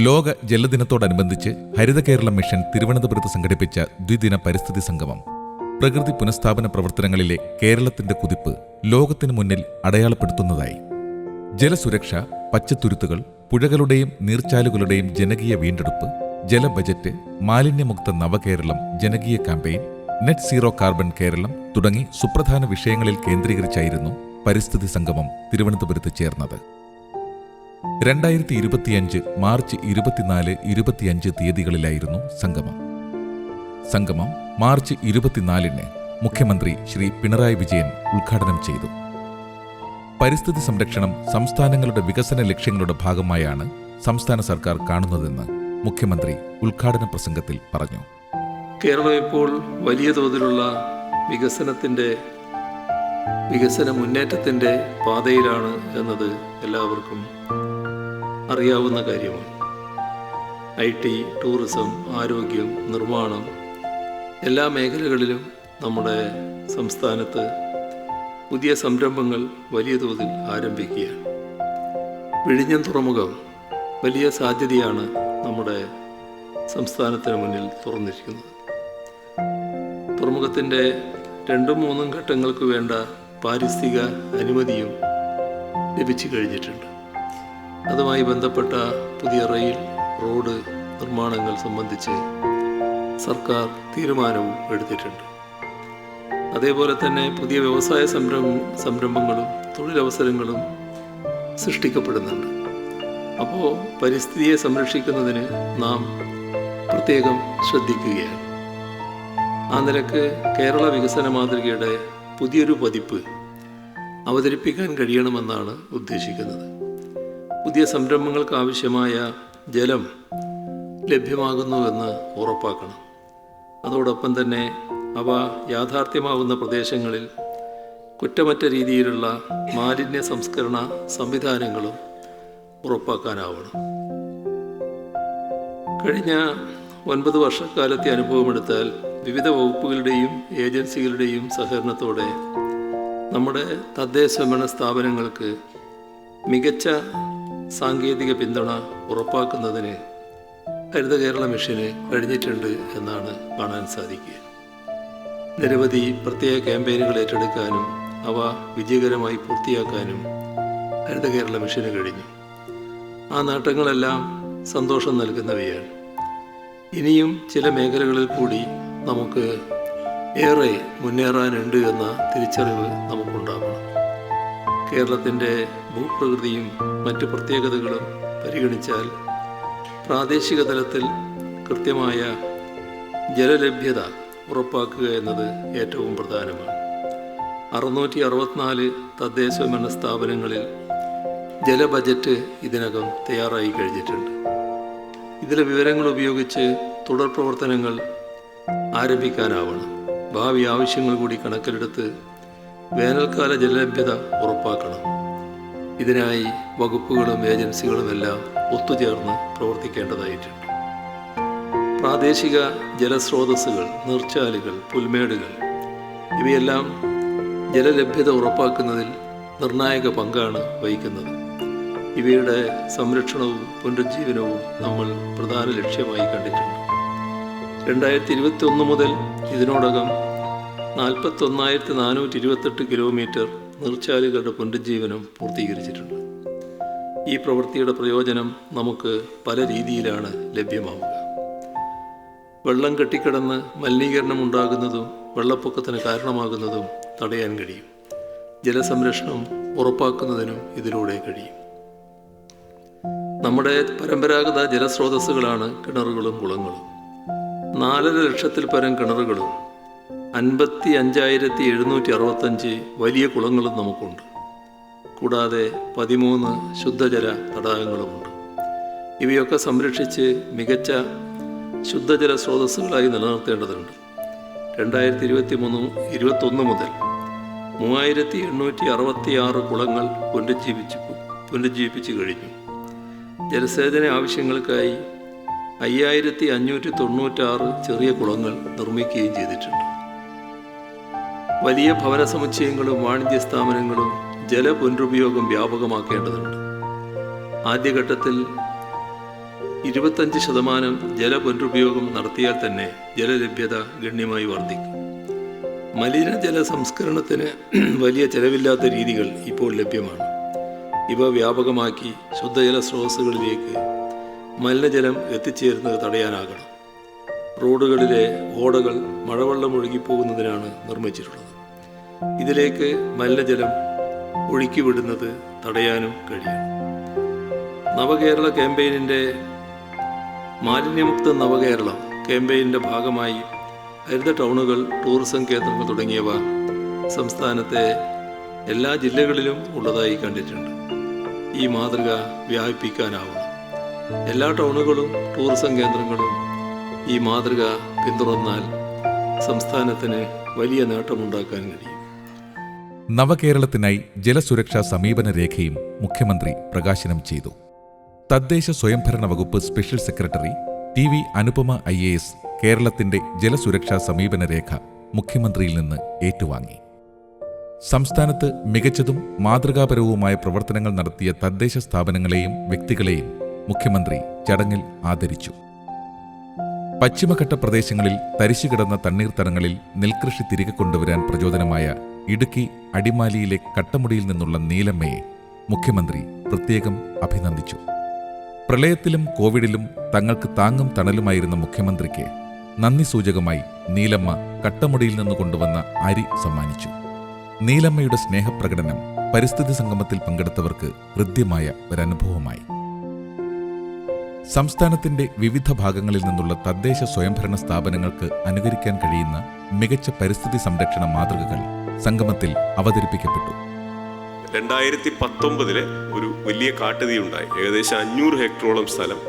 ലോക ജലദിനത്തോടനുബന്ധിച്ച് ഹരിത കേരള മിഷൻ തിരുവനന്തപുരത്ത് സംഘടിപ്പിച്ച ദ്വിദിന പരിസ്ഥിതി സംഗമം. പ്രകൃതി പുനഃസ്ഥാപന പ്രവർത്തനങ്ങളിലെ കേരളത്തിന്റെ കുതിപ്പ് ലോകത്തിനു മുന്നിൽ അടയാളപ്പെടുത്തുന്നതായി. ജലസുരക്ഷ പച്ചത്തുരുത്തുകൾ പുഴകളുടെയും നീർച്ചാലുകളുടെയും ജനകീയ വീണ്ടെടുപ്പ് ജല ബജറ്റ് മാലിന്യമുക്ത നവകേരളം ജനകീയ campaign net zero carbon Keralam തുടങ്ങി സുപ്രധാന വിഷയങ്ങളിൽ കേന്ദ്രീകരിച്ചായിരുന്നു പരിസ്ഥിതി സംഗമം തിരുവനന്തപുരത്ത് ചേർന്നത്. രണ്ടായിരത്തി ഇരുപത്തിയഞ്ച് മാർച്ച് ഇരുപത്തിനാല് ഇരുപത്തിയഞ്ച് തീയതികളിലായിരുന്നു സംഗമം. സംഗമം മാർച്ച് ഇരുപത്തിനാലിന് മുഖ്യമന്ത്രി ശ്രീ പിണറായി വിജയൻ ഉദ്ഘാടനം ചെയ്തു. പരിസ്ഥിതി സംരക്ഷണം സംസ്ഥാനങ്ങളുടെ വികസന ലക്ഷ്യങ്ങളുടെ ഭാഗമായാണ് സംസ്ഥാന സർക്കാർ കാണുന്നതെന്ന് മുഖ്യമന്ത്രി ഉദ്ഘാടന പ്രസംഗത്തിൽ പറഞ്ഞു. കേരളം ഇപ്പോൾ വലിയ തോതിലുള്ള വികസനത്തിന്റെ വികസന മുന്നേറ്റത്തിന്റെ പാതയിലാണ് എന്നത് എല്ലാവർക്കും അറിയാവുന്ന കാര്യമാണ്. ഐ ടി ടൂറിസം ആരോഗ്യം നിർമ്മാണം എല്ലാ മേഖലകളിലും നമ്മുടെ സംസ്ഥാനത്ത് പുതിയ സംരംഭങ്ങൾ വലിയ തോതിൽ ആരംഭിക്കുകയാണ്. വിഴിഞ്ഞം തുറമുഖം വലിയ സാധ്യതയാണ് നമ്മുടെ സംസ്ഥാനത്തിന് മുന്നിൽ തുറന്നിരിക്കുന്നത്. തുറമുഖത്തിന്റെ രണ്ടും മൂന്നും ഘട്ടങ്ങൾക്ക് വേണ്ട പാരിസ്ഥിതിക അനുമതിയും ലഭിച്ചു കഴിഞ്ഞിട്ടുണ്ട്. അതുമായി ബന്ധപ്പെട്ട പുതിയ റെയിൽ റോഡ് നിർമ്മാണങ്ങൾ സംബന്ധിച്ച് സർക്കാർ തീരുമാനവും എടുത്തിട്ടുണ്ട്. അതേപോലെ തന്നെ പുതിയ വ്യവസായ സംരംഭ സംരംഭങ്ങളും തൊഴിലവസരങ്ങളും സൃഷ്ടിക്കപ്പെടുന്നുണ്ട്. അപ്പോൾ പരിസ്ഥിതിയെ സംരക്ഷിക്കുന്നതിന് നാം പ്രത്യേകം ശ്രദ്ധിക്കുകയാണ്. ആ നിരക്ക് കേരള വികസന മാതൃകയുടെ പുതിയൊരു പതിപ്പ് അവതരിപ്പിക്കാൻ കഴിയണമെന്നാണ് ഉദ്ദേശിക്കുന്നത്. പുതിയ സംരംഭങ്ങൾക്ക് ആവശ്യമായ ജലം ലഭ്യമാകുന്നുവെന്ന് ഉറപ്പാക്കണം. അതോടൊപ്പം തന്നെ അവ യാഥാർത്ഥ്യമാവുന്ന പ്രദേശങ്ങളിൽ കുറ്റമറ്റ രീതിയിലുള്ള മാലിന്യ സംസ്കരണ സംവിധാനങ്ങളും ഉറപ്പാക്കാനാവണം. കഴിഞ്ഞ ഒൻപത് വർഷക്കാലത്തെ അനുഭവമെടുത്താൽ വിവിധ വകുപ്പുകളുടെയും ഏജൻസികളുടെയും സഹകരണത്തോടെ നമ്മുടെ തദ്ദേശഭരണ സ്ഥാപനങ്ങൾക്ക് മികച്ച സാങ്കേതിക പിന്തുണ ഉറപ്പാക്കുന്നതിന് ഹരിത കേരള മിഷന് കഴിഞ്ഞിട്ടുണ്ട് എന്നാണ് കാണാൻ സാധിക്കുക. നിരവധി പ്രത്യേക ക്യാമ്പയിനുകൾ ഏറ്റെടുക്കാനും അവ വിജയകരമായി പൂർത്തിയാക്കാനും ഹരിത കേരള മിഷന് കഴിഞ്ഞു. ആ നേട്ടങ്ങളെല്ലാം സന്തോഷം നൽകുന്നവയാണ്. ഇനിയും ചില മേഖലകളിൽ കൂടി നമുക്ക് ഏറെ മുന്നേറാനുണ്ട് എന്ന തിരിച്ചറിവ് നമുക്കുണ്ടാകണം. കേരളത്തിന്റെ ഭൂപ്രകൃതിയും മറ്റ് പ്രത്യേകതകളും പരിഗണിച്ചാൽ പ്രാദേശിക തലത്തിൽ കൃത്യമായ ജലലഭ്യത ഉറപ്പാക്കുക എന്നത് ഏറ്റവും പ്രധാനമാണ്. അറുന്നൂറ്റി അറുപത്തിനാല് തദ്ദേശ ഭരണ സ്ഥാപനങ്ങളിൽ ജല ബജറ്റ് ഇതിനകം തയ്യാറായി കഴിഞ്ഞിട്ടുണ്ട്. ഇതിലെ വിവരങ്ങൾ ഉപയോഗിച്ച് തുടർ പ്രവർത്തനങ്ങൾ ആരംഭിക്കാനാവണം. ഭാവി ആവശ്യങ്ങൾ കൂടി കണക്കിലെടുത്ത് വേനൽക്കാല ജലലഭ്യത ഉറപ്പാക്കണം. ഇതിനായി വകുപ്പുകളും ഏജൻസികളും എല്ലാം ഒത്തുചേർന്ന് പ്രവർത്തിക്കേണ്ടതായിട്ടുണ്ട്. പ്രാദേശിക ജലസ്രോതസ്സുകൾ നീർച്ചാലുകൾ പുൽമേടുകൾ ഇവയെല്ലാം ജലലഭ്യത ഉറപ്പാക്കുന്നതിൽ നിർണായക പങ്കാണ് വഹിക്കുന്നത്. ഇവയുടെ സംരക്ഷണവും പുനരുജ്ജീവനവും നമ്മൾ പ്രധാന ലക്ഷ്യമായി കണ്ടിട്ടുണ്ട്. രണ്ടായിരത്തി ഇരുപത്തി ഒന്ന് മുതൽ ഇതിനോടകം നാൽപ്പത്തൊന്നായിരത്തി നാനൂറ്റി ഇരുപത്തെട്ട് കിലോമീറ്റർ നീർച്ചാലുകളുടെ പുനരുജ്ജീവനം പൂർത്തീകരിച്ചിട്ടുണ്ട്. ഈ പ്രവൃത്തിയുടെ പ്രയോജനം നമുക്ക് പല രീതിയിലാണ് ലഭ്യമാവുക. വെള്ളം കെട്ടിക്കിടന്ന് മലിനീകരണം ഉണ്ടാകുന്നതും വെള്ളപ്പൊക്കത്തിന് കാരണമാകുന്നതും തടയാൻ കഴിയും. ജലസംരക്ഷണം ഉറപ്പാക്കുന്നതിനും ഇതിലൂടെ കഴിയും. നമ്മുടെ പരമ്പരാഗത ജലസ്രോതസ്സുകളാണ് കിണറുകളും കുളങ്ങളും. നാലര ലക്ഷത്തിൽ പരം കിണറുകളും അൻപത്തി അഞ്ചായിരത്തി എഴുന്നൂറ്റി അറുപത്തഞ്ച് വലിയ കുളങ്ങളും നമുക്കുണ്ട്. കൂടാതെ പതിമൂന്ന് ശുദ്ധജല തടാകങ്ങളുമുണ്ട്. ഇവയൊക്കെ സംരക്ഷിച്ച് മികച്ച ശുദ്ധജല സ്രോതസ്സുകളായി നിലനിർത്തേണ്ടതുണ്ട്. രണ്ടായിരത്തി ഇരുപത്തി മൂന്ന് ഇരുപത്തൊന്ന് മുതൽ മൂവായിരത്തി എണ്ണൂറ്റി അറുപത്തി ആറ് കുളങ്ങൾ പുനരുജ്ജീവിച്ചു പുനരുജ്ജീവിപ്പിച്ചു കഴിഞ്ഞു. ജലസേചന ആവശ്യങ്ങൾക്കായി അയ്യായിരത്തി അഞ്ഞൂറ്റി തൊണ്ണൂറ്റാറ് ചെറിയ കുളങ്ങൾ നിർമ്മിക്കുകയും ചെയ്തിട്ടുണ്ട്. വലിയ ഭവന സമുച്ചയങ്ങളും വാണിജ്യ സ്ഥാപനങ്ങളും ജല പുനരുപയോഗം വ്യാപകമാക്കേണ്ടതുണ്ട്. ആദ്യഘട്ടത്തിൽ ഇരുപത്തഞ്ച് ശതമാനം ജലപുനരുപയോഗം നടത്തിയാൽ തന്നെ ജലലഭ്യത ഗണ്യമായി വർദ്ധിക്കും. മലിനജല സംസ്കരണത്തിന് വലിയ ചെലവില്ലാത്ത രീതികൾ ഇപ്പോൾ ലഭ്യമാണ്. ഇവ വ്യാപകമാക്കി ശുദ്ധജല സ്രോതസ്സുകളിലേക്ക് മലിനജലം എത്തിച്ചേരുന്നത് തടയാനാകണം. റോഡുകളിലെ ഓടകൾ മഴവെള്ളം ഒഴുകിപ്പോകുന്നതിനാണ് നിർമ്മിച്ചിട്ടുള്ളത്. ഇതിലേക്ക് മലിനജലം ഒഴുക്കിവിടുന്നത് തടയാനും കഴിയും. നവകേരള ക്യാമ്പയിനിന്റെ മാലിന്യമുക്ത നവകേരളം ക്യാമ്പയിന്റെ ഭാഗമായി ഹരിത ടൗണുകൾ ടൂറിസം കേന്ദ്രങ്ങൾ തുടങ്ങിയവ സംസ്ഥാനത്തെ എല്ലാ ജില്ലകളിലും ഉള്ളതായി കണ്ടിട്ടുണ്ട്. ഈ മാതൃക വ്യാപിപ്പിക്കാനാവണം എല്ലാ ടൗണുകളും ടൂറിസം കേന്ദ്രങ്ങളും ഈ മാതൃക പിന്തുടർന്നാൽ സംസ്ഥാനത്തിന് വലിയ നേട്ടമുണ്ടാക്കാൻ കഴിയും. നവകേരളത്തിനായി ജലസുരക്ഷാ സമീപന രേഖയും മുഖ്യമന്ത്രി പ്രകാശനം ചെയ്തു. തദ്ദേശ സ്വയംഭരണ വകുപ്പ് special secretary T V Anupama I A S കേരളത്തിന്റെ ജലസുരക്ഷാ സമീപന രേഖ മുഖ്യമന്ത്രിയിൽ നിന്ന് ഏറ്റുവാങ്ങി. സംസ്ഥാനത്ത് മികച്ചതും മാതൃകാപരവുമായ പ്രവർത്തനങ്ങൾ നടത്തിയ തദ്ദേശ സ്ഥാപനങ്ങളെയും വ്യക്തികളെയും മുഖ്യമന്ത്രി ചടങ്ങിൽ ആദരിച്ചു. പശ്ചിമഘട്ട പ്രദേശങ്ങളിൽ തരിശുകിടന്ന തണ്ണീർത്തടങ്ങളിൽ നെൽകൃഷി തിരികെ കൊണ്ടുവരാൻ പ്രചോദനമായ ഇടുക്കി അടിമാലിയിലെ കട്ടമുടിയിൽ നിന്നുള്ള നീലമ്മയെ മുഖ്യമന്ത്രി പ്രത്യേകം അഭിനന്ദിച്ചു. പ്രളയത്തിലും കോവിഡിലും തങ്ങൾക്ക് താങ്ങും തണലുമായിരുന്ന മുഖ്യമന്ത്രിക്ക് നന്ദി സൂചകമായി നീലമ്മ കട്ടമുടിയിൽ നിന്ന് കൊണ്ടുവന്ന അരി സമ്മാനിച്ചു. നീലമ്മയുടെ സ്നേഹപ്രകടനം പരിസ്ഥിതി സംഗമത്തിൽ പങ്കെടുത്തവർക്ക് ഹൃദ്യമായ ഒരനുഭവമായി. സംസ്ഥാനത്തിന്റെ വിവിധ ഭാഗങ്ങളിൽ നിന്നുള്ള തദ്ദേശ സ്വയംഭരണ സ്ഥാപനങ്ങൾക്ക് അനുകരിക്കാൻ കഴിയുന്ന മികച്ച പരിസ്ഥിതി സംരക്ഷണ മാതൃകകൾ സംഗമത്തിൽ അവതരിപ്പിക്കപ്പെട്ടു. രണ്ടായിരത്തി പത്തൊമ്പതിലെ ഒരു വലിയ കാട്ടുതീ ഉണ്ടായി ഏകദേശം അഞ്ഞൂറ് ഹെക്ടറോളം സ്ഥലം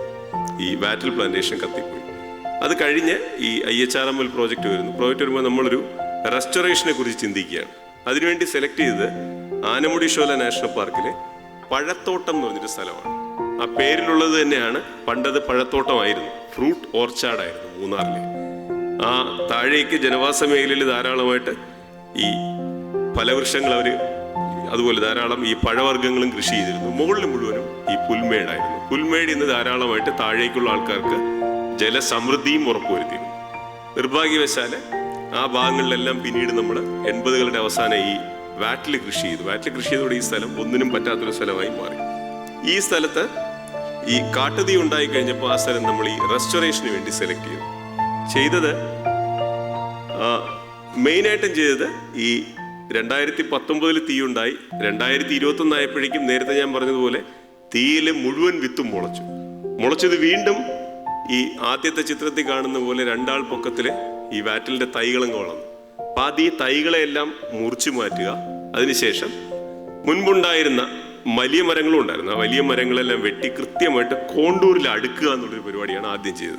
ഈ വാറ്റൽ പ്ലാന്റേഷൻ കത്തിപ്പോയി. അത് കഴിഞ്ഞ് ഈ I H R M L project വരുന്നു. പ്രോജക്റ്റ് വരുമ്പോൾ നമ്മളൊരു റെസ്റ്റോറേഷനെ കുറിച്ച് ചിന്തിക്കുകയാണ്. അതിനുവേണ്ടി സെലക്ട് ചെയ്തത് ആനമുടി ഷോല നാഷണൽ പാർക്കിലെ പഴത്തോട്ടം എന്ന് പറഞ്ഞൊരു സ്ഥലമാണ്. ആ പേരിലുള്ളത് തന്നെയാണ് പണ്ടത് പഴത്തോട്ടമായിരുന്നു. ഫ്രൂട്ട് ഓർച്ചാർഡായിരുന്നു മൂന്നാറിലെ. ആ താഴേക്ക് ജനവാസ മേഖലയിൽ ധാരാളമായിട്ട് ഈ ഫലവൃക്ഷങ്ങൾ അവർ അതുപോലെ ധാരാളം ഈ പഴവർഗങ്ങളും കൃഷി ചെയ്തിരുന്നു. മുകളിൽ മുഴുവനും ഈ പുൽമേടായിരുന്നു. പുൽമേട് ഇന്ന് ധാരാളമായിട്ട് താഴേക്കുള്ള ആൾക്കാർക്ക് ജലസമൃദ്ധിയും ഉറപ്പുവരുത്തിയിരുന്നു നിർഭാഗ്യവശാൽ ആ ഭാഗങ്ങളിലെല്ലാം പിന്നീട് നമ്മൾ എൺപതുകളുടെ അവസാനം ഈ വാറ്റിൽ കൃഷി ചെയ്തു. വാറ്റിൽ കൃഷി ചെയ്തോടെ ഈ സ്ഥലം ഒന്നിനും പറ്റാത്തൊരു സ്ഥലമായി മാറി. ഈ സ്ഥലത്ത് ഈ കാട്ടുതീ ഉണ്ടായി കഴിഞ്ഞപ്പോൾ ആ സ്ഥലം നമ്മൾ ഈ റെസ്റ്റോറേഷന് വേണ്ടി സെലക്ട് ചെയ്തു. ചെയ്തത് മെയിനായിട്ടും ചെയ്തത് ഈ രണ്ടായിരത്തി പത്തൊമ്പതിൽ തീയുണ്ടായി രണ്ടായിരത്തി ഇരുപത്തി ഒന്നായപ്പോഴേക്കും നേരത്തെ ഞാൻ പറഞ്ഞതുപോലെ തീയിലെ മുഴുവൻ വിത്തും മുളച്ചു. മുളച്ചത് വീണ്ടും ഈ ആദ്യത്തെ ചിത്രത്തിൽ കാണുന്ന പോലെ രണ്ടാൾ പൊക്കത്തിൽ ഈ വാറ്റലിന്റെ തൈകളും വളർന്നു. അപ്പൊ അത് ഈ തൈകളെല്ലാം മുറിച്ചു മാറ്റുക. അതിനുശേഷം മുൻപുണ്ടായിരുന്ന വലിയ മരങ്ങളും ഉണ്ടായിരുന്നു. ആ വലിയ മരങ്ങളെല്ലാം വെട്ടി കൃത്യമായിട്ട് കോണ്ടൂരിൽ അടുക്കുക എന്നുള്ളൊരു പരിപാടിയാണ് ആദ്യം ചെയ്തത്.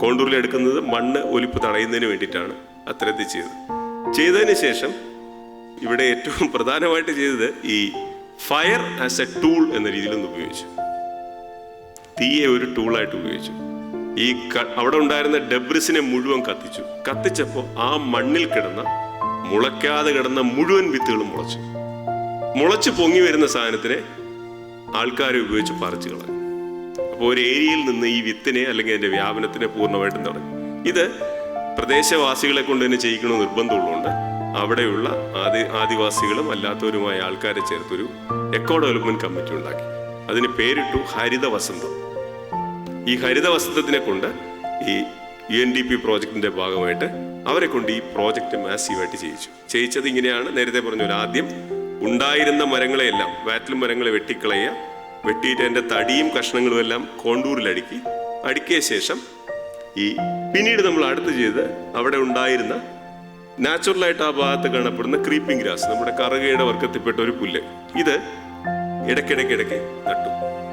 കോണ്ടൂരിൽ എടുക്കുന്നത് മണ്ണ് ഒലിപ്പ് തടയുന്നതിന് വേണ്ടിയിട്ടാണ് അത്തരത്തിൽ ചെയ്തത്. ചെയ്തതിന് ശേഷം ഇവിടെ ഏറ്റവും പ്രധാനമായിട്ട് ചെയ്തത് ഈ ഫയർ ആസ് എ ടൂൾ എന്ന രീതിയിൽ ഒന്ന് ഉപയോഗിച്ചു. തീയെ ഒരു ടൂളായിട്ട് ഉപയോഗിച്ചു. ഈ അവിടെ ഉണ്ടായിരുന്ന ഡെബ്രിസിനെ മുഴുവൻ കത്തിച്ചു. കത്തിച്ചപ്പോൾ ആ മണ്ണിൽ കിടന്ന മുളയ്ക്കാതെ കിടന്ന മുഴുവൻ വിത്തുകളും മുളച്ചു. മുളച്ച് പൊങ്ങി വരുന്ന സാധനത്തിനെ ആൾക്കാരെ ഉപയോഗിച്ച് പറിച്ചു കളയും അപ്പോൾ ഒരു ഏരിയയിൽ നിന്ന് ഈ വിത്തിനെ അല്ലെങ്കിൽ അതിന്റെ വ്യാപനത്തിനെ പൂർണമായിട്ടും തുടങ്ങി ഇത് പ്രദേശവാസികളെ കൊണ്ട് തന്നെ ചെയ്യിക്കണ നിർബന്ധമുള്ളതുകൊണ്ട് അവിടെയുള്ള ആദി ആദിവാസികളും അല്ലാത്തവരുമായ ആൾക്കാരെ ചേർത്തൊരു എക്കോ ഡെവലപ്മെന്റ് കമ്മിറ്റി ഉണ്ടാക്കി. അതിന് പേരിട്ടു ഹരിത വസന്തം. ഈ ഹരിത വസന്തത്തിനെ കൊണ്ട് ഈ യു എൻ ഡി പി പ്രോജക്റ്റിന്റെ ഭാഗമായിട്ട് അവരെ കൊണ്ട് ഈ പ്രോജക്റ്റ് മാസീവായിട്ട് ചെയ്യിച്ചു. ചെയ്യിച്ചത് ഇങ്ങനെയാണ്. നേരത്തെ പറഞ്ഞ പോലെ ആദ്യം ഉണ്ടായിരുന്ന മരങ്ങളെയെല്ലാം വാറ്റൽ മരങ്ങളെ വെട്ടിക്കളയുക വെട്ടിയിട്ട് അതിന്റെ തടിയും കഷ്ണങ്ങളും എല്ലാം കോണ്ടൂരിൽ അടുക്കി അടുക്കിയ ശേഷം ഈ പിന്നീട് നമ്മൾ അടുത്ത് ചെയ്ത് അവിടെ ഉണ്ടായിരുന്ന നാച്ചുറലായിട്ട് ആ ഭാഗത്ത് കാണപ്പെടുന്ന ക്രീപ്പിംഗ് ഗ്രാസ് നമ്മുടെ കറുകയുടെ വർഗത്തിൽപ്പെട്ട ഒരു പുല്ല്. ഇത് ഇടയ്ക്കിടയ്ക്കിടയ്ക്ക് നട്ടു.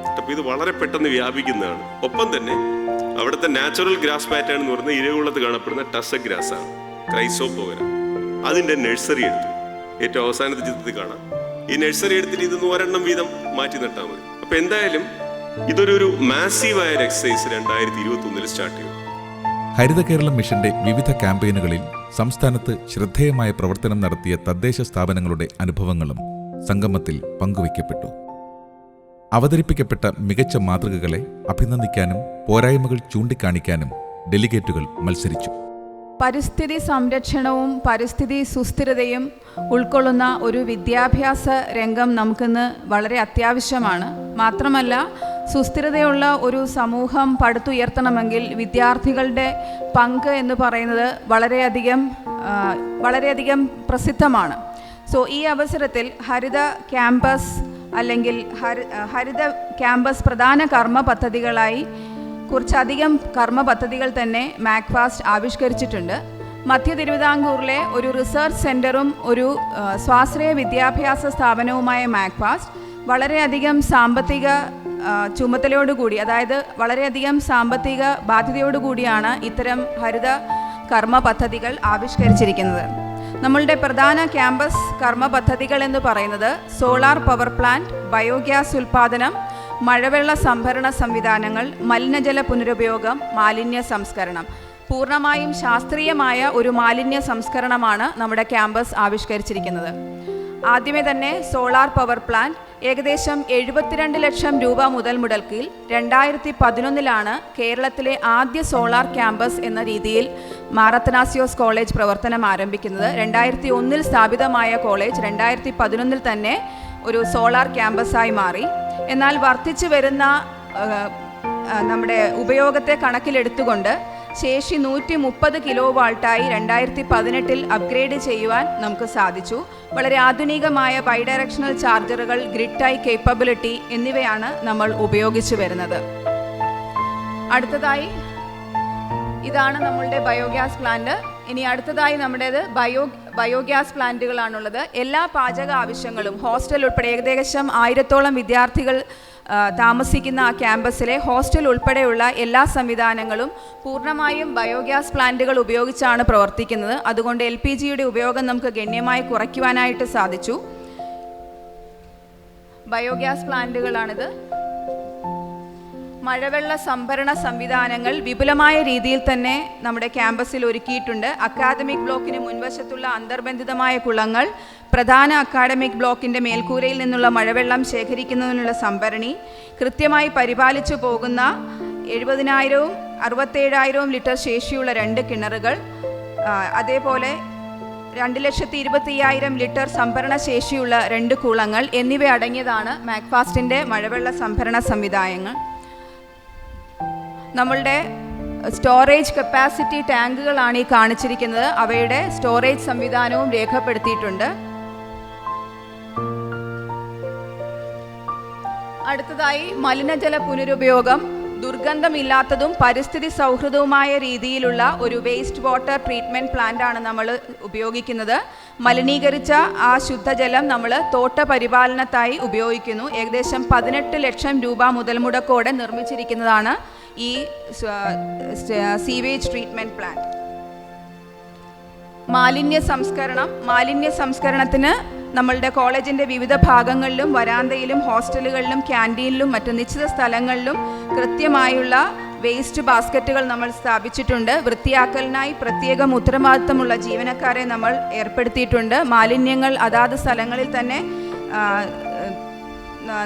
അപ്പം ഇത് വളരെ പെട്ടെന്ന് വ്യാപിക്കുന്നതാണ്. ഒപ്പം തന്നെ അവിടുത്തെ നാച്ചുറൽ ഗ്രാസ് പാറ്റേൺ എന്ന് പറയുന്നത് ഇരകുളത്ത് കാണപ്പെടുന്ന ടസ ഗ്രാസ് ആണ് ക്രൈസോപ്പോവര അതിന്റെ നഴ്സറി എടുത്തു. ഏറ്റവും അവസാനത്തെ ചിത്രത്തിൽ കാണാം. ഈ നഴ്സറി എടുത്തിട്ട് ഇത് ഒരെണ്ണം വീതം മാറ്റി നട്ടാൽ മതി അപ്പൊ എന്തായാലും ഇതൊരു ഒരു മാസീവായ ഒരു എക്സസൈസ് രണ്ടായിരത്തി ഇരുപത്തി ഒന്നിൽ സ്റ്റാർട്ട് ചെയ്തു. ഹരിത കേരളം മിഷന്റെ വിവിധ ക്യാമ്പയിനുകളിൽ സംസ്ഥാനത്ത് ശ്രദ്ധേയമായ പ്രവർത്തനം നടത്തിയ തദ്ദേശ സ്ഥാപനങ്ങളുടെ അനുഭവങ്ങളും സംഗമത്തിൽ പങ്കുവയ്ക്കപ്പെട്ടു. അവതരിപ്പിക്കപ്പെട്ട മികച്ച മാതൃകകളെ അഭിനന്ദിക്കാനും പോരായ്മകൾ ചൂണ്ടിക്കാണിക്കാനും ഡെലിഗേറ്റുകൾ മത്സരിച്ചു. പരിസ്ഥിതി സംരക്ഷണവും പരിസ്ഥിതി സുസ്ഥിരതയും ഉൾക്കൊള്ളുന്ന ഒരു വിദ്യാഭ്യാസ രംഗം നമുക്കിന്ന് വളരെ അത്യാവശ്യമാണ്. മാത്രമല്ല സുസ്ഥിരതയുള്ള ഒരു സമൂഹം പടുത്തുയർത്തണമെങ്കിൽ വിദ്യാർത്ഥികളുടെ പങ്ക് എന്ന് പറയുന്നത് വളരെയധികം വളരെയധികം പ്രസിദ്ധമാണ്. സോ ഈ അവസരത്തിൽ ഹരിത ക്യാമ്പസ് അല്ലെങ്കിൽ ഹരി ഹരിത ക്യാമ്പസ് പ്രധാന കർമ്മ പദ്ധതികളായി കുറച്ചധികം കർമ്മ പദ്ധതികൾ തന്നെ മാക്ഫാസ്റ്റ് ആവിഷ്കരിച്ചിട്ടുണ്ട്. മധ്യ തിരുവിതാംകൂറിലെ ഒരു റിസർച്ച് സെന്ററും ഒരു സ്വാശ്രയ വിദ്യാഭ്യാസ സ്ഥാപനവുമായ മാക്ഫാസ്റ്റ് വളരെയധികം സാമ്പത്തിക ചുമതലയോടുകൂടി അതായത് വളരെയധികം സാമ്പത്തിക ബാധ്യതയോടുകൂടിയാണ് ഇത്തരം ഹരിത കർമ്മ പദ്ധതികൾ ആവിഷ്കരിച്ചിരിക്കുന്നത്. നമ്മളുടെ പ്രധാന ക്യാമ്പസ് കർമ്മ പദ്ധതികൾ എന്ന് പറയുന്നത് സോളാർ പവർ പ്ലാന്റ് ബയോഗ്യാസ് ഉൽപ്പാദനം മഴവെള്ള സംഭരണ സംവിധാനങ്ങൾ മലിനജല പുനരുപയോഗം മാലിന്യ സംസ്കരണം. പൂർണമായും ശാസ്ത്രീയമായ ഒരു മാലിന്യ സംസ്കരണമാണ് നമ്മുടെ ക്യാമ്പസ് ആവിഷ്കരിച്ചിരിക്കുന്നത്. ആദ്യമേ തന്നെ സോളാർ പവർ പ്ലാന്റ് ഏകദേശം എഴുപത്തിരണ്ട് ലക്ഷം രൂപ മുതൽ മുടക്കിൽ രണ്ടായിരത്തി പതിനൊന്നിലാണ് കേരളത്തിലെ ആദ്യ സോളാർ ക്യാമ്പസ് എന്ന രീതിയിൽ മാറത്തനാസിയോസ് കോളേജ് പ്രവർത്തനം ആരംഭിക്കുന്നത്. രണ്ടായിരത്തി ഒന്നിൽ സ്ഥാപിതമായ കോളേജ് രണ്ടായിരത്തി പതിനൊന്നിൽ തന്നെ ഒരു സോളാർ ക്യാമ്പസായി മാറി. എന്നാൽ വർദ്ധിച്ചു വരുന്ന നമ്മുടെ ഉപയോഗത്തെ കണക്കിലെടുത്തുകൊണ്ട് ശേഷി നൂറ്റി മുപ്പത് കിലോ വാൾട്ടായി രണ്ടായിരത്തി പതിനെട്ടിൽ അപ്ഗ്രേഡ് ചെയ്യുവാൻ നമുക്ക് സാധിച്ചു. വളരെ ആധുനികമായ ബൈഡയറക്ഷണൽ ചാർജറുകൾ ഗ്രിഡായി കേപ്പബിലിറ്റി എന്നിവയാണ് നമ്മൾ ഉപയോഗിച്ചു വരുന്നത്. അടുത്തതായി ഇതാണ് നമ്മളുടെ ബയോഗ്യാസ് പ്ലാന്റ്. ഇനി അടുത്തതായി നമ്മുടേത് ബയോ ബയോഗ്യാസ് പ്ലാന്റുകളാണുള്ളത്. എല്ലാ പാചക ആവശ്യങ്ങളും ഹോസ്റ്റൽ ഉൾപ്പെടെ ഏകദേശം ആയിരത്തോളം വിദ്യാർത്ഥികൾ താമസിക്കുന്ന ആ ക്യാമ്പസിലെ ഹോസ്റ്റൽ ഉൾപ്പെടെയുള്ള എല്ലാ സംവിധാനങ്ങളും പൂർണമായും ബയോഗ്യാസ് പ്ലാന്റുകൾ ഉപയോഗിച്ചാണ് പ്രവർത്തിക്കുന്നത്. അതുകൊണ്ട് എൽ പി ജിയുടെ ഉപയോഗം നമുക്ക് ഗണ്യമായി കുറയ്ക്കുവാനായിട്ട് സാധിച്ചു. ബയോഗ്യാസ് പ്ലാന്റുകളാണിത്. മഴവെള്ള സംഭരണ സംവിധാനങ്ങൾ വിപുലമായ രീതിയിൽ തന്നെ നമ്മുടെ ക്യാമ്പസിൽ ഒരുക്കിയിട്ടുണ്ട്. അക്കാദമിക് ബ്ലോക്കിന് മുൻവശത്തുള്ള അന്തർബന്ധിതമായ കുളങ്ങൾ പ്രധാന അക്കാഡമിക് ബ്ലോക്കിന്റെ മേൽക്കൂരയിൽ നിന്നുള്ള മഴവെള്ളം ശേഖരിക്കുന്നതിനുള്ള സംഭരണി കൃത്യമായി പരിപാലിച്ചു പോകുന്ന എഴുപതിനായിരവും അറുപത്തേഴായിരവും ലിറ്റർ ശേഷിയുള്ള രണ്ട് കിണറുകൾ അതേപോലെ രണ്ട് ലക്ഷത്തി ഇരുപത്തി അയ്യായിരം ലിറ്റർ സംഭരണ ശേഷിയുള്ള രണ്ട് കുളങ്ങൾ എന്നിവ അടങ്ങിയതാണ് മാക്ഫാസ്റ്റിന്റെ മഴവെള്ള സംഭരണ സംവിധാനങ്ങൾ. നമ്മളുടെ സ്റ്റോറേജ് കപ്പാസിറ്റി ടാങ്കുകളാണ് ഈ കാണിച്ചിരിക്കുന്നത്. അവയുടെ സ്റ്റോറേജ് സംവിധാനവും രേഖപ്പെടുത്തിയിട്ടുണ്ട്. അടുത്തതായി മലിനജല പുനരുപയോഗം ദുർഗന്ധമില്ലാത്തതും പരിസ്ഥിതി സൗഹൃദവുമായ രീതിയിലുള്ള ഒരു വേസ്റ്റ് വാട്ടർ ട്രീറ്റ്മെന്റ് പ്ലാന്റാണ് നമ്മൾ ഉപയോഗിക്കുന്നത്. മലിനീകരിച്ച ആ ശുദ്ധജലം നമ്മൾ തോട്ട പരിപാലനത്തായി ഉപയോഗിക്കുന്നു. ഏകദേശം പതിനെട്ട് ലക്ഷം രൂപ മുതൽ മുടക്കോടെ നിർമ്മിച്ചിരിക്കുന്നതാണ്. ഈ സീവേജ് ട്രീറ്റ്മെന്റ് പ്ലാന്റ് മാലിന്യ സംസ്കരണം മാലിന്യ സംസ്കരണത്തിന് നമ്മളുടെ കോളേജിന്റെ വിവിധ ഭാഗങ്ങളിലും വരാന്തയിലും ഹോസ്റ്റലുകളിലും ക്യാന്റീനിലും മറ്റ് നിശ്ചിത സ്ഥലങ്ങളിലും കൃത്യമായുള്ള വേസ്റ്റ് ബാസ്ക്കറ്റുകൾ നമ്മൾ സ്ഥാപിച്ചിട്ടുണ്ട്. വൃത്തിയാക്കലിനായി പ്രത്യേകം ഉത്തരവാദിത്തമുള്ള ജീവനക്കാരെ നമ്മൾ ഏർപ്പെടുത്തിയിട്ടുണ്ട്. മാലിന്യങ്ങൾ അതാത് സ്ഥലങ്ങളിൽ തന്നെ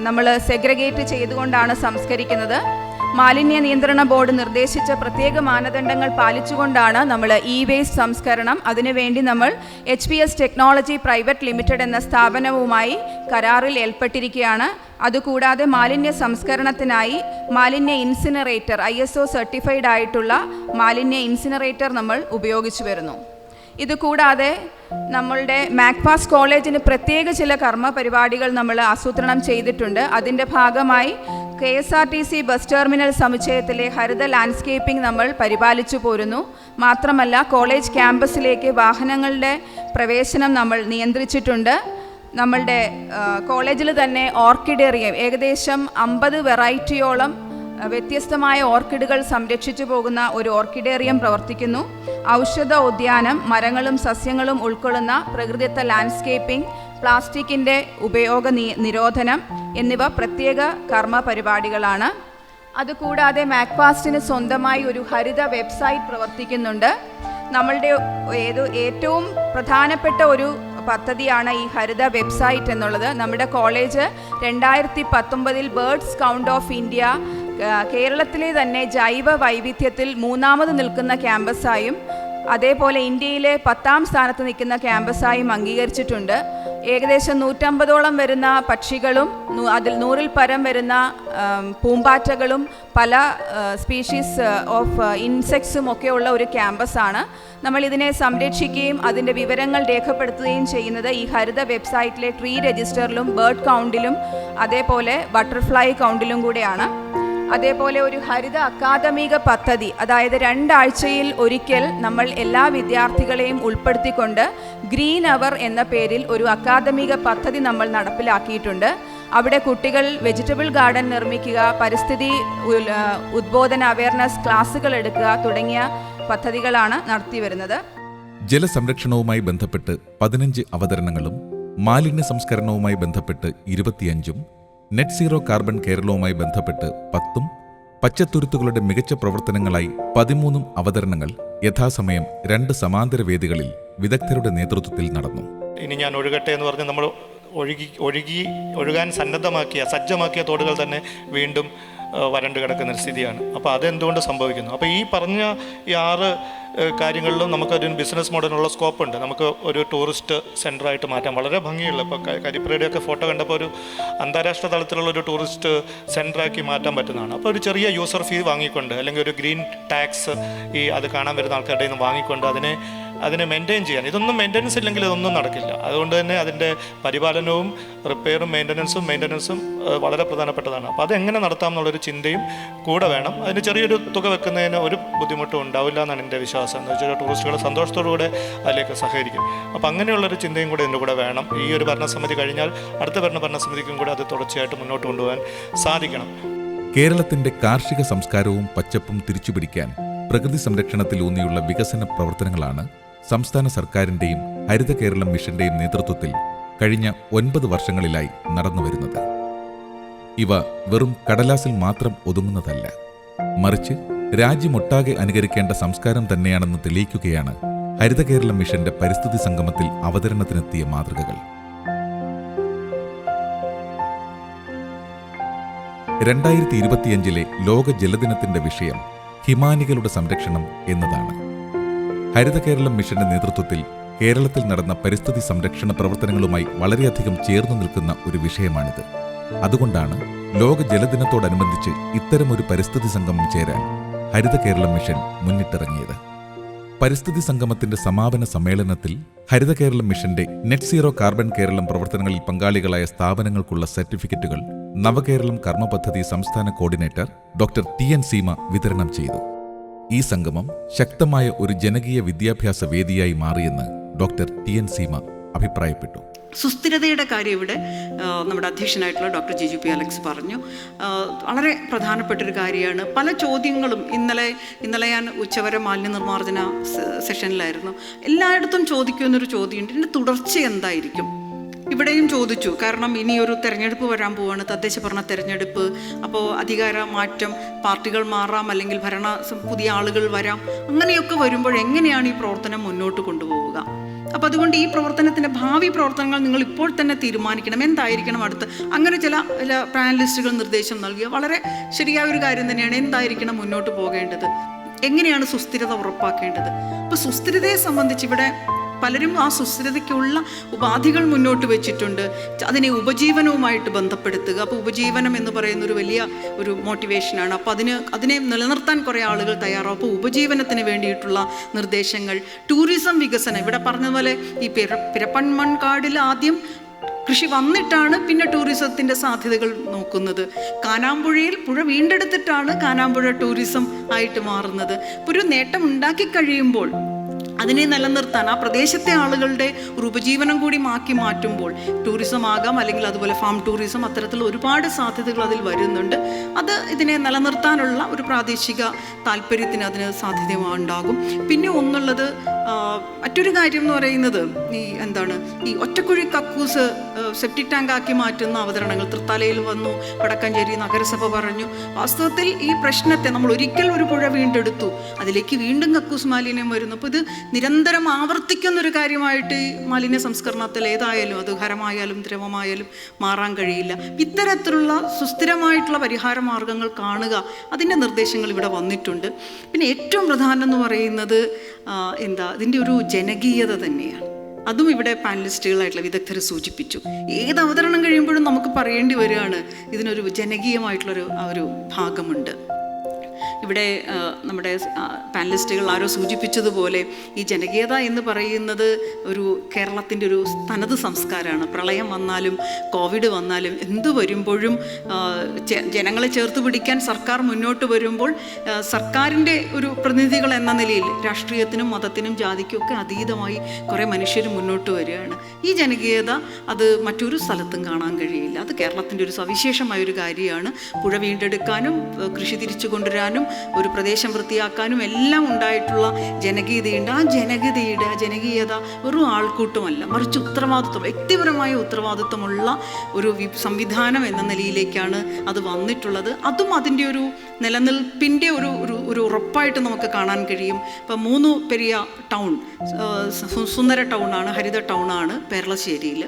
നമ്മൾ സെഗ്രഗേറ്റ് ചെയ്തുകൊണ്ടാണ് സംസ്കരിക്കുന്നത്. മാലിന്യ നിയന്ത്രണ ബോർഡ് നിർദ്ദേശിച്ച പ്രത്യേക മാനദണ്ഡങ്ങൾ പാലിച്ചുകൊണ്ടാണ് നമ്മൾ ഇ വേസ്റ്റ് സംസ്കരണം. അതിനുവേണ്ടി നമ്മൾ H P S technology private limited എന്ന സ്ഥാപനവുമായി കരാറിൽ ഏർപ്പെട്ടിരിക്കുകയാണ്. അതുകൂടാതെ മാലിന്യ സംസ്കരണത്തിനായി മാലിന്യ incinerator I S O certified ആയിട്ടുള്ള മാലിന്യ ഇൻസിനറേറ്റർ നമ്മൾ ഉപയോഗിച്ചു വരുന്നു. ഇതുകൂടാതെ നമ്മളുടെ മാക്പാസ് കോളേജിന് പ്രത്യേക ചില കർമ്മ പരിപാടികൾ നമ്മൾ ആസൂത്രണം ചെയ്തിട്ടുണ്ട്. അതിന്റെ ഭാഗമായി K S R T C bus terminal സമുച്ചയത്തിലെ ഹരിത ലാൻഡ്സ്കേപ്പിംഗ് നമ്മൾ പരിപാലിച്ചു പോരുന്നു. മാത്രമല്ല കോളേജ് ക്യാമ്പസിലേക്ക് വാഹനങ്ങളുടെ പ്രവേശനം നമ്മൾ നിയന്ത്രിച്ചിട്ടുണ്ട്. നമ്മളുടെ കോളേജിൽ തന്നെ ഓർക്കിഡേറിയം ഏകദേശം അമ്പത് വെറൈറ്റിയോളം വ്യത്യസ്തമായ ഓർക്കിഡുകൾ സംരക്ഷിച്ചു പോകുന്ന ഒരു ഓർക്കിഡേറിയം പ്രവർത്തിക്കുന്നു. ഔഷധ ഉദ്യാനം മരങ്ങളും സസ്യങ്ങളും ഉൾക്കൊള്ളുന്ന പ്രകൃതിത്വ ലാൻഡ്സ്കേപ്പിംഗ് പ്ലാസ്റ്റിക്കിന്റെ ഉപയോഗ നിരോധനം എന്നിവ പ്രത്യേക കർമ്മ പരിപാടികളാണ് അതുകൂടാതെ മാക്ഫാസ്റ്റിന് സ്വന്തമായി ഒരു ഹരിത വെബ്സൈറ്റ് പ്രവർത്തിക്കുന്നുണ്ട്. നമ്മളുടെ ഏത് ഏറ്റവും പ്രധാനപ്പെട്ട ഒരു പദ്ധതിയാണ് ഈ ഹരിത വെബ്സൈറ്റ് എന്നുള്ളത്. നമ്മുടെ കോളേജ് രണ്ടായിരത്തി പത്തൊമ്പതിൽ ബേർഡ്സ് കൗണ്ട് ഓഫ് ഇന്ത്യ കേരളത്തിലെ തന്നെ ജൈവ വൈവിധ്യത്തിൽ മൂന്നാമത് നിൽക്കുന്ന ക്യാമ്പസായും അതേപോലെ ഇന്ത്യയിലെ പത്താം സ്ഥാനത്ത് നിൽക്കുന്ന ക്യാമ്പസായും അംഗീകരിച്ചിട്ടുണ്ട്. ഏകദേശം നൂറ്റമ്പതോളം വരുന്ന പക്ഷികളും അതിൽ നൂറിൽ പരം വരുന്ന പൂമ്പാറ്റകളും പല സ്പീഷീസ് ഓഫ് ഇൻസെക്ട്സും ഒക്കെ ഉള്ള ഒരു ക്യാമ്പസാണ് നമ്മൾ ഇതിനെ സംരക്ഷിക്കുകയും അതിന്റെ വിവരങ്ങൾ രേഖപ്പെടുത്തുകയും ചെയ്യുന്നത് ഈ ഹരിത വെബ്സൈറ്റിലെ ട്രീ രജിസ്റ്ററിലും ബേർഡ് കൗണ്ടിലും അതേപോലെ ബട്ടർഫ്ലൈ കൗണ്ടിലും കൂടെയാണ്. അതേപോലെ ഒരു ഹരിത അക്കാദമിക പദ്ധതി അതായത് രണ്ടാഴ്ചയിൽ ഒരിക്കൽ നമ്മൾ എല്ലാ വിദ്യാർത്ഥികളെയും ഉൾപ്പെടുത്തിക്കൊണ്ട് ഗ്രീൻ അവർ എന്ന പേരിൽ ഒരു അക്കാദമിക പദ്ധതി നമ്മൾ നടപ്പിലാക്കിയിട്ടുണ്ട്. അവിടെ കുട്ടികൾ വെജിറ്റബിൾ ഗാർഡൻ നിർമ്മിക്കുക പരിസ്ഥിതി ഉദ്ബോധന അവയർനെസ് ക്ലാസ്സുകൾ എടുക്കുക തുടങ്ങിയ പദ്ധതികളാണ് നടത്തി വരുന്നത് ജലസംരക്ഷണവുമായി ബന്ധപ്പെട്ട് പതിനഞ്ച് അവതരണങ്ങളും മാലിന്യ സംസ്കരണവുമായി ബന്ധപ്പെട്ട് ഇരുപത്തിയഞ്ചും നെറ്റ് സീറോ കാർബൺ കേരളവുമായി ബന്ധപ്പെട്ട് പത്തും പച്ചത്തുരുത്തുകളുടെ മികച്ച പ്രവർത്തനങ്ങളായി പതിമൂന്നും അവതരണങ്ങൾ യഥാസമയം രണ്ട് സമാന്തര വേദികളിൽ വിദഗ്ധരുടെ നേതൃത്വത്തിൽ നടന്നു. ഇനി ഞാൻ ഒഴുകട്ടെ എന്ന് പറഞ്ഞ് നമ്മൾ ഒഴുകി ഒഴുകി ഒഴുകാൻ സന്നദ്ധമാക്കിയ സജ്ജമാക്കിയ തോടുകൾ തന്നെ വീണ്ടും വരണ്ടു കിടക്കുന്ന സ്ഥിതിയാണ്. അപ്പോൾ അതെന്തുകൊണ്ട് സംഭവിക്കുന്നു? അപ്പോൾ ഈ പറഞ്ഞ ഈ ആറ് കാര്യങ്ങളിലും നമുക്കൊരു ബിസിനസ് മോഡലിനുള്ള സ്കോപ്പ് ഉണ്ട്. നമുക്ക് ഒരു ടൂറിസ്റ്റ് സെന്ററായിട്ട് മാറ്റാം. വളരെ ഭംഗിയുള്ള ഇപ്പോൾ കരിപ്പുരയുടെയൊക്കെ ഫോട്ടോ കണ്ടപ്പോൾ ഒരു അന്താരാഷ്ട്ര തലത്തിലുള്ള ഒരു ടൂറിസ്റ്റ് സെന്ററാക്കി മാറ്റാൻ പറ്റുന്നതാണ്. അപ്പോൾ ഒരു ചെറിയ യൂസർ ഫീ വാങ്ങിക്കൊണ്ട് അല്ലെങ്കിൽ ഒരു ഗ്രീൻ ടാക്സ് ഈ അത് കാണാൻ വരുന്ന ആൾക്കാരുടെ നിന്ന് വാങ്ങിക്കൊണ്ട് അതിനെ അതിനെ മെയിന്റെയിൻ ചെയ്യാൻ ഇതൊന്നും മെയിന്റനൻസ് ഇല്ലെങ്കിൽ ഇതൊന്നും നടക്കില്ല. അതുകൊണ്ട് തന്നെ അതിന്റെ പരിപാലനവും റിപ്പയറും മെയിന്റനൻസും മെയിന്റനൻസും വളരെ പ്രധാനപ്പെട്ടതാണ്. അപ്പോൾ അതെങ്ങനെ നടത്താം എന്നുള്ളൊരു ചിന്തയും കൂടെ വേണം. അതിന് ചെറിയൊരു തുക വെക്കുന്നതിന് ഒരു ബുദ്ധിമുട്ടും ഉണ്ടാവില്ല എന്നാണ് എന്റെ വിശ്വാസം. എന്ന് വെച്ചാൽ ടൂറിസ്റ്റുകൾ സന്തോഷത്തോടു കൂടെ അതിലേക്ക് സഹകരിക്കും. അപ്പോൾ അങ്ങനെയുള്ളൊരു ചിന്തയും കൂടെ ഇതിന്റെ കൂടെ വേണം. ഈ ഒരു ഭരണസമിതി കഴിഞ്ഞാൽ അടുത്ത ഭരണ ഭരണസമിതിക്കും കൂടെ അത് തുടർച്ചയായിട്ട് മുന്നോട്ട് കൊണ്ടുപോകാൻ സാധിക്കണം. കേരളത്തിന്റെ കാർഷിക സംസ്കാരവും പച്ചപ്പും തിരിച്ചുപിടിക്കാൻ പ്രകൃതി സംരക്ഷണത്തിൽ ഊന്നിയുള്ള വികസന പ്രവർത്തനങ്ങളാണ് സംസ്ഥാന സർക്കാരിന്റെയും ഹരിത കേരളം മിഷന്റെയും നേതൃത്വത്തിൽ കഴിഞ്ഞ ഒൻപത് വർഷങ്ങളിലായി നടന്നുവരുന്നത് ഇവ വെറും കടലാസിൽ മാത്രം ഒതുങ്ങുന്നതല്ല മറിച്ച് രാജ്യമൊട്ടാകെ അനുകരിക്കേണ്ട സംസ്കാരം തന്നെയാണെന്ന് തെളിയിക്കുകയാണ് ഹരിത കേരളം മിഷന്റെ പരിസ്ഥിതി സംഗമത്തിൽ അവതരണത്തിനെത്തിയ മാതൃകകൾ. രണ്ടായിരത്തി ഇരുപത്തിയഞ്ചിലെ ലോക ജലദിനത്തിന്റെ വിഷയം ഹിമാനികളുടെ സംരക്ഷണം എന്നതാണ്. ഹരിത കേരളം മിഷന്റെ നേതൃത്വത്തിൽ കേരളത്തിൽ നടന്ന പരിസ്ഥിതി സംരക്ഷണ പ്രവർത്തനങ്ങളുമായി വളരെയധികം ചേർന്നു നിൽക്കുന്ന ഒരു വിഷയമാണിത്. അതുകൊണ്ടാണ് ലോക ജലദിനത്തോടനുബന്ധിച്ച് ഇത്തരമൊരു പരിസ്ഥിതി സംഗമം ചേരാൻ ഹരിത കേരളം മിഷൻ മുന്നിട്ടിറങ്ങിയത്. പരിസ്ഥിതി സംഗമത്തിന്റെ സമാപന സമ്മേളനത്തിൽ ഹരിത കേരളം മിഷന്റെ നെറ്റ് സീറോ കാർബൺ കേരളം പ്രവർത്തനങ്ങളിൽ പങ്കാളികളായ സ്ഥാപനങ്ങൾക്കുള്ള സർട്ടിഫിക്കറ്റുകൾ നവകേരളം കർമ്മ പദ്ധതി സംസ്ഥാന coordinator doctor T N Seema വിതരണം ചെയ്തു. ഈ സംഗമം ശക്തമായ ഒരു ജനകീയ വിദ്യാഭ്യാസ വേദിയായി മാറിയെന്ന് ഡോക്ടർ ടി എൻ സീമ അഭിപ്രായപ്പെട്ടു. സുസ്ഥിരതയുടെ കാര്യം ഇവിടെ നമ്മുടെ അധ്യക്ഷനായിട്ടുള്ള ഡോക്ടർ ജിജു പി അലക്സ് പറഞ്ഞു. വളരെ പ്രധാനപ്പെട്ടൊരു കാര്യമാണ്. പല ചോദ്യങ്ങളും ഇന്നലെ ഇന്നലെ ഞാൻ ഉച്ചവരെ മാലിന്യ നിർമ്മാർജന സെഷനിലായിരുന്നു. എല്ലായിടത്തും ചോദിക്കുന്നൊരു ചോദ്യമുണ്ട്. ഇതിന്റെ തുടർച്ച എന്തായിരിക്കും? ഇവിടെയും ചോദിച്ചു. കാരണം ഇനി ഒരു തെരഞ്ഞെടുപ്പ് വരാൻ പോവാണ്. തദ്ദേശ ഭരണ തെരഞ്ഞെടുപ്പ്. അപ്പോൾ അധികാര മാറ്റം പാർട്ടികൾ മാറാം അല്ലെങ്കിൽ ഭരണ പുതിയ ആളുകൾ വരാം. അങ്ങനെയൊക്കെ വരുമ്പോൾ എങ്ങനെയാണ് ഈ പ്രവർത്തനം മുന്നോട്ട് കൊണ്ടുപോവുക? അപ്പോൾ അതുകൊണ്ട് ഈ പ്രവർത്തനത്തിന്റെ ഭാവി പ്രവർത്തനങ്ങൾ നിങ്ങൾ ഇപ്പോൾ തന്നെ തീരുമാനിക്കണം. എന്തായിരിക്കണം അടുത്ത്? അങ്ങനെ ചില ചില പാനലിസ്റ്റുകൾ നിർദ്ദേശം നൽകിയ വളരെ ശരിയായ ഒരു കാര്യം തന്നെയാണ് എന്തായിരിക്കണം മുന്നോട്ട് പോകേണ്ടത്? എങ്ങനെയാണ് സുസ്ഥിരത ഉറപ്പാക്കേണ്ടത്? അപ്പോൾ സുസ്ഥിരതയെ സംബന്ധിച്ച് ഇവിടെ പലരും ആ സുസ്ഥിരതയ്ക്കുള്ള ഉപാധികൾ മുന്നോട്ട് വെച്ചിട്ടുണ്ട്. അതിനെ ഉപജീവനവുമായിട്ട് ബന്ധപ്പെടുത്തുക. അപ്പോൾ ഉപജീവനം എന്ന് പറയുന്ന ഒരു വലിയ ഒരു മോട്ടിവേഷനാണ് അപ്പോൾ അതിന് അതിനെ നിലനിർത്താൻ കുറേ ആളുകൾ തയ്യാറാവും. അപ്പോൾ ഉപജീവനത്തിന് വേണ്ടിയിട്ടുള്ള നിർദ്ദേശങ്ങൾ. ടൂറിസം വികസനം. ഇവിടെ പറഞ്ഞതുപോലെ ഈ പിര പിരപ്പൺമൺകാടിൽ ആദ്യം കൃഷി വന്നിട്ടാണ് പിന്നെ ടൂറിസത്തിന്റെ സാധ്യതകൾ നോക്കുന്നത്. കാനാമ്പുഴയിൽ പുഴ വീണ്ടെടുത്തിട്ടാണ് കാനാമ്പുഴ ടൂറിസം ആയിട്ട് മാറുന്നത്. ഒരു നേട്ടം ഉണ്ടാക്കി കഴിയുമ്പോൾ അതിനെ നിലനിർത്താൻ ആ പ്രദേശത്തെ ആളുകളുടെ ഒരു ഉപജീവനം കൂടി മാക്കി മാറ്റുമ്പോൾ ടൂറിസം ആകാം അല്ലെങ്കിൽ അതുപോലെ ഫാം ടൂറിസം അത്തരത്തിൽ ഒരുപാട് സാധ്യതകൾ അതിൽ വരുന്നുണ്ട്. അത് ഇതിനെ നിലനിർത്താനുള്ള ഒരു പ്രാദേശിക താല്പര്യത്തിന് അതിന് സാധ്യത ഉണ്ടാകും പിന്നെ ഒന്നുള്ളത് മറ്റൊരു കാര്യം എന്ന് പറയുന്നത് ഈ എന്താണ് ഈ ഒറ്റക്കുഴി കക്കൂസ് സെപ്റ്റിക് ടാങ്ക് ആക്കി മാറ്റുന്ന അവതരണങ്ങൾ. തൃത്താലയിൽ വന്നു വടക്കഞ്ചേരി നഗരസഭ പറഞ്ഞു. വാസ്തവത്തിൽ ഈ പ്രശ്നത്തെ നമ്മൾ ഒരിക്കൽ ഒരു പുഴ വീണ്ടെടുത്തു. അതിലേക്ക് വീണ്ടും കക്കൂസ് മാലിന്യം വരുന്നു. അപ്പോൾ ഇത് നിരന്തരം ആവർത്തിക്കുന്നൊരു കാര്യമായിട്ട് മാലിന്യ സംസ്കരണത്തിൽ ഏതായാലും അത് ഖരമായാലും ദ്രവമായാലും മാറാൻ കഴിയില്ല. ഇത്തരത്തിലുള്ള സുസ്ഥിരമായിട്ടുള്ള പരിഹാര മാർഗങ്ങൾ കാണുക അതിന്റെ നിർദ്ദേശങ്ങൾ ഇവിടെ വന്നിട്ടുണ്ട്. പിന്നെ ഏറ്റവും പ്രധാനം എന്ന് പറയുന്നത് എന്താ ഇതിന്റെ ഒരു ജനകീയത തന്നെയാണ്. അതും ഇവിടെ പാനലിസ്റ്റുകളായിട്ടുള്ള വിദഗ്ധർ സൂചിപ്പിച്ചു. ഏത് അവതരണം കഴിയുമ്പോഴും നമുക്ക് പറയേണ്ടി വരികയാണ്. ഇതിനൊരു ജനകീയമായിട്ടുള്ളൊരു ഒരു ഭാഗമുണ്ട്. ഇവിടെ നമ്മുടെ പാനലിസ്റ്റുകൾ ആരോ സൂചിപ്പിച്ചതുപോലെ ഈ ജനകീയത എന്ന് പറയുന്നത് ഒരു കേരളത്തിന്റെ ഒരു തനത് സംസ്കാരമാണ്. പ്രളയം വന്നാലും കോവിഡ് വന്നാലും എന്ത് വരുമ്പോഴും ജനങ്ങളെ ചേർത്ത് പിടിക്കാൻ സർക്കാർ മുന്നോട്ട് വരുമ്പോൾ സർക്കാരിന്റെ ഒരു പ്രതിനിധികൾ എന്ന നിലയിൽ രാഷ്ട്രീയത്തിനും മതത്തിനും ജാതിക്കും ഒക്കെ അതീതമായി കുറേ മനുഷ്യർ മുന്നോട്ട് വരികയാണ്. ഈ ജനകീയത അത് മറ്റൊരു സ്ഥലത്തും കാണാൻ കഴിയില്ല. അത് കേരളത്തിന്റെ ഒരു സവിശേഷമായ ഒരു കാര്യമാണ്. പുഴ വീണ്ടെടുക്കാനും കൃഷി തിരിച്ചു കൊണ്ടുവരാനും ഒരു പ്രദേശം വൃത്തിയാക്കാനും എല്ലാം ഉണ്ടായിട്ടുള്ള ജനകീയതയുണ്ട്. ആ ജനകീയതയുടെ ആ ജനകീയത ഒരു ആൾക്കൂട്ടമല്ല മറിച്ച് ഉത്തരവാദിത്വം വ്യക്തിപരമായ ഉത്തരവാദിത്വമുള്ള ഒരു സംവിധാനം എന്ന നിലയിലേക്കാണ് അത് വന്നിട്ടുള്ളത്. അതും അതിന്റെ ഒരു നിലനിൽപ്പിന്റെ ഒരു ഒരു ഒരു ഉറപ്പായിട്ട് നമുക്ക് കാണാൻ കഴിയും. ഇപ്പം മൂന്ന് പെരിയ ടൗൺ സുന്ദര ടൗണാണ് ഹരിത ടൗണാണ് പേരളശ്ശേരിയിൽ.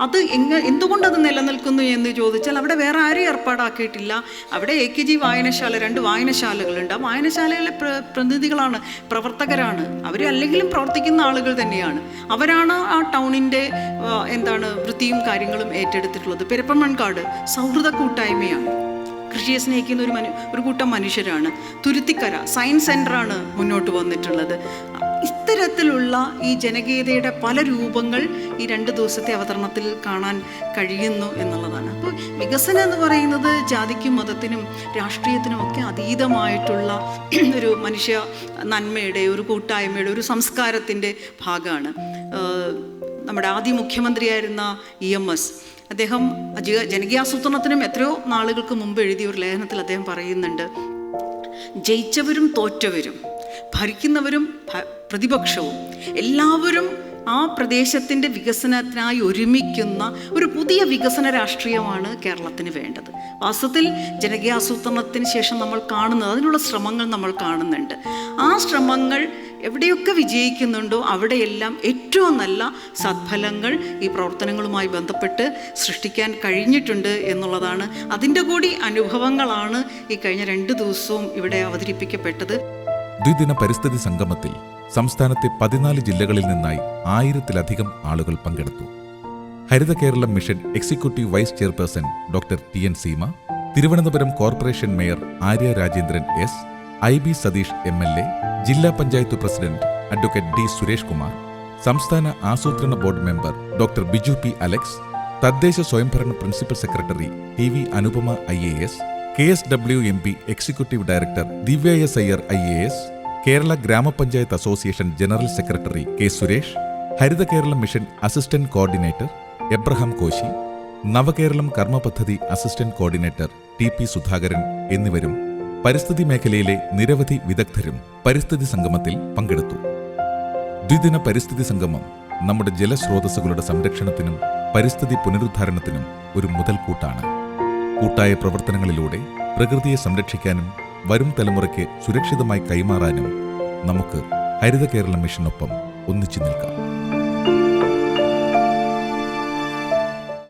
അത് എങ്ങ എന്തുകൊണ്ട് അത് നിലനിൽക്കുന്നു എന്ന് ചോദിച്ചാൽ അവിടെ വേറെ ആരെയും ഏർപ്പാടാക്കിയിട്ടില്ല. അവിടെ എ കെ ജി വായനശാല രണ്ട് വായനശാലകളുണ്ട്. ആ വായനശാലയിലെ പ്ര- പ്രതിനിധികളാണ് പ്രവർത്തകരാണ്. അവർ അല്ലെങ്കിലും പ്രവർത്തിക്കുന്ന ആളുകൾ തന്നെയാണ്. അവരാണ് ആ ടൗണിന്റെ എന്താണ് വൃത്തിയും കാര്യങ്ങളും ഏറ്റെടുത്തിട്ടുള്ളത്. പെരപ്പമൺകാട് സൗഹൃദ കൂട്ടായ്മയാണ്. കൃഷിയെ സ്നേഹിക്കുന്ന ഒരു മനു ഒരു കൂട്ടം മനുഷ്യരാണ്. തുരുത്തിക്കര സയൻസ് സെന്ററാണ് മുന്നോട്ട് വന്നിട്ടുള്ളത്. ഇത്തരത്തിലുള്ള ഈ ജനകീയതയുടെ പല രൂപങ്ങൾ ഈ രണ്ട് ദിവസത്തെ അവതരണത്തിൽ കാണാൻ കഴിയുന്നു എന്നുള്ളതാണ്. അപ്പോൾ വികസനം എന്ന് പറയുന്നത് ജാതിക്കും മതത്തിനും രാഷ്ട്രീയത്തിനും ഒക്കെ അതീതമായിട്ടുള്ള ഒരു മനുഷ്യ നന്മയുടെ ഒരു കൂട്ടായ്മയുടെ ഒരു സംസ്കാരത്തിന്റെ ഭാഗമാണ്. നമ്മുടെ ആദ്യ മുഖ്യമന്ത്രിയായിരുന്ന ഇ എം എസ്. അദ്ദേഹം ജനകീയാസൂത്രണത്തിനും എത്രയോ നാളുകൾക്ക് മുമ്പ് എഴുതിയ ഒരു ലേഖനത്തിൽ അദ്ദേഹം പറയുന്നുണ്ട് ജയിച്ചവരും തോറ്റവരും ഭരിക്കുന്നവരും പ്രതിപക്ഷവും എല്ലാവരും ആ പ്രദേശത്തിന്റെ വികസനത്തിനായി ഒരുമിക്കുന്ന ഒരു പുതിയ വികസന രാഷ്ട്രീയമാണ് കേരളത്തിന് വേണ്ടത്. വാസ്തവത്തിൽ ജനകീയാസൂത്രണത്തിന് ശേഷം നമ്മൾ കാണുന്നത് അതിനുള്ള ശ്രമങ്ങൾ നമ്മൾ കാണുന്നുണ്ട്. ആ ശ്രമങ്ങൾ എവിടെയൊക്കെ വിജയിക്കുന്നുണ്ടോ അവിടെയെല്ലാം ഏറ്റവും നല്ല സത്ഫലങ്ങൾ ഈ പ്രവർത്തനങ്ങളുമായി ബന്ധപ്പെട്ട് സൃഷ്ടിക്കാൻ കഴിഞ്ഞിട്ടുണ്ട് എന്നുള്ളതാണ് അതിന്റെ കൂടി അനുഭവങ്ങളാണ് ഈ കഴിഞ്ഞ രണ്ട് ദിവസവും ഇവിടെ അവതരിപ്പിക്കപ്പെട്ടത്. ദ്വിദിന പരിസ്ഥിതി സംഗമത്തിൽ സംസ്ഥാനത്തെ പതിനാല് ജില്ലകളിൽ നിന്നായി ആയിരത്തിലധികം ആളുകൾ പങ്കെടുത്തു. Haritha Keralam mission executive vice chairperson doctor T N Seema Thiruvananthapuram corporation mayor Arya Rajendran S I B Satheesh M L A ജില്ലാ panchayat president advocate D Suresh Kumar സംസ്ഥാന ആസൂത്രണ board member doctor Biju P Alex തദ്ദേശ സ്വയംഭരണ principal secretary T V Anupama I A S K S W M P executive director Divya S Iyer I A S Kerala Gramapanchayat association general secretary K Suresh Haritha Keralam mission assistant coordinator Abraham Koshy Navakeralam കർമ്മ പദ്ധതി assistant coordinator T P Sudhakaran എന്നിവരും പരിസ്ഥിതി മേഖലയിലെ നിരവധി വിദഗ്ധരും പരിസ്ഥിതി സംഗമത്തിൽ പങ്കെടുത്തു. ദ്വിദിന പരിസ്ഥിതി സംഗമം നമ്മുടെ ജലസ്രോതസ്സുകളുടെ സംരക്ഷണത്തിനും പരിസ്ഥിതി പുനരുദ്ധാരണത്തിനും ഒരു മുതൽക്കൂട്ടാണ്. കൂട്ടായ പ്രവർത്തനങ്ങളിലൂടെ പ്രകൃതിയെ സംരക്ഷിക്കാനും വരും തലമുറയ്ക്ക് സുരക്ഷിതമായി കൈമാറാനും നമുക്ക് ഹരിത കേരള മിഷനൊപ്പം ഒന്നിച്ചു നിൽക്കാം.